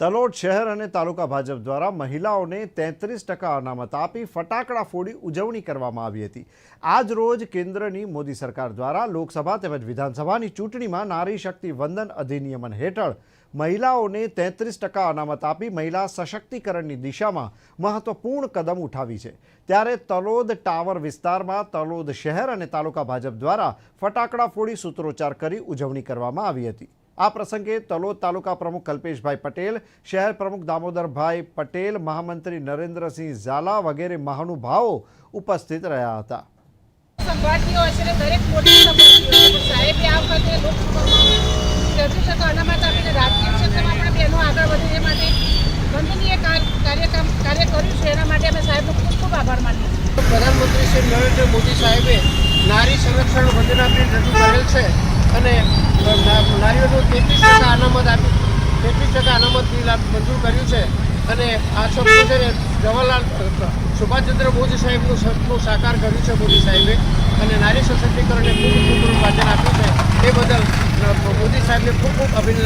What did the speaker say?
તલોદ શહેર અને તાલુકા ભાજપ દ્વારા મહિલાઓને તેત્રીસ ટકા અનામત આપી ફટાકડા ફોડી ઉજવણી કરવામાં આવી હતી. આજ રોજ કેન્દ્રની મોદી સરકાર દ્વારા લોકસભા તેમજ વિધાનસભાની ચૂંટણીમાં નારી શક્તિ વંદન અધિનિયમન હેઠળ મહિલાઓને તેત્રીસ ટકા અનામત આપી મહિલા સશક્તિકરણની દિશામાં મહત્વપૂર્ણ કદમ ઉઠાવી છે. ત્યારે તલોદ ટાવર વિસ્તારમાં તલોદ શહેર અને તાલુકા ભાજપ દ્વારા ફટાકડા ફોડી સૂત્રોચ્ચાર કરી ઉજવણી કરવામાં આવી હતી. આ પ્રસંગે તલોદ તાલુકા પ્રમુખ કલ્પેશભાઈ પટેલ શહેર પ્રમુખ દામોદરભાઈ પટેલ મહામંત્રી નરેન્દ્રસિંહ ઝાલા વગેરે મહાનુભાવો ઉપસ્થિત રહ્યા હતા. સંભાળતીઓ હશે દરેક મોટી સંભાળતીઓ સાહેબે આ વખતે ટકા અનામત આપીને રાજકીય ક્ષેત્રમાં પણ બહેનો આગળ વધે એ માટે કાર- કાર્યક્રમ કાર્ય કર્યું છે. એના માટે અમે સાહેબનો ખૂબ ખૂબ આભાર માનીએ પ્રધાનમંત્રી શ્રી નરેન્દ્ર મોદી સાહેબે નારી સંરક્ષણ યોજના બિલ રજૂ કરેલ છે અને નારીઓનું તેત્રીસ ટકા અનામત આપી તેત્રીસ ટકા અનામત બિલ મંજૂર કર્યું છે અને આ સપનું છે ને જવાહરલાલ સુભાષચંદ્ર બોઝ સાહેબનું સાકાર કર્યું છે મોદી સાહેબે અને નારી સશક્તિકરણને ખૂબ ખૂબ આપ્યું છે. એ બદલ મોદી સાહેબને ખૂબ ખૂબ અભિનંદન.